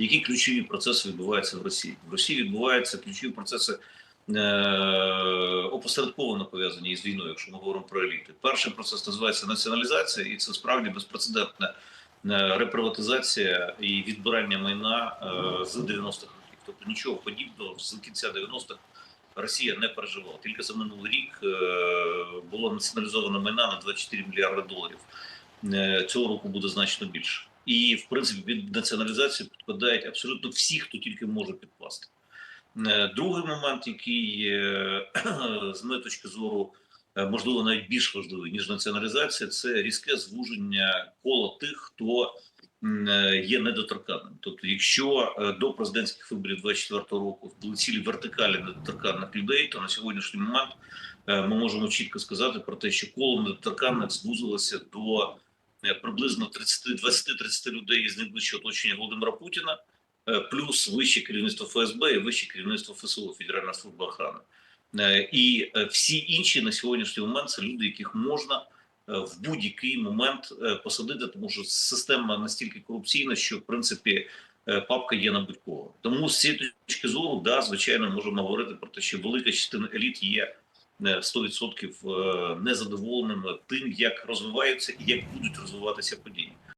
які ключові процеси відбуваються в Росії. В Росії відбуваються ключові процеси е, опосередковано пов'язані із війною, якщо ми говоримо про еліти. Перший процес називається націоналізація, і це справді безпрецедентна е, реприватизація і відбирання майна е, з 90-х років. Тобто нічого подібного з кінця 90-х Росія не переживала. Тільки за минулий рік е, було націоналізовано майна на 24 мільярди доларів. Е, Цього року буде значно більше. І в принципі під націоналізацію підпадають абсолютно всі, хто тільки може підкласти. Е, Другий момент, який з моєї точки зору е, можливо навіть більш важливий ніж націоналізація, це різке звуження кола тих, хто е, є недоторканним. Тобто, якщо до президентських виборів 24 року були цілі вертикалі недоторканних людей, то на сьогоднішній момент ми можемо чітко сказати про те, що коло недоторканних звузилося до приблизно 30, 20-30 людей із найближчого оточення Володимира Путіна, е, плюс вище керівництво ФСБ і вище керівництво ФСО Федеральна служба охорони. Е, І е, всі інші на сьогоднішній момент це люди, яких можна е, в будь-який момент е, посадити, тому що система настільки корупційна, що в принципі е, папка є на будь-кого. Тому з цієї точки зору, да, звичайно, можемо говорити про те, що велика частина еліт є е, 100% е, незадоволеними тим, як розвиваються і як будуть розвиватися події.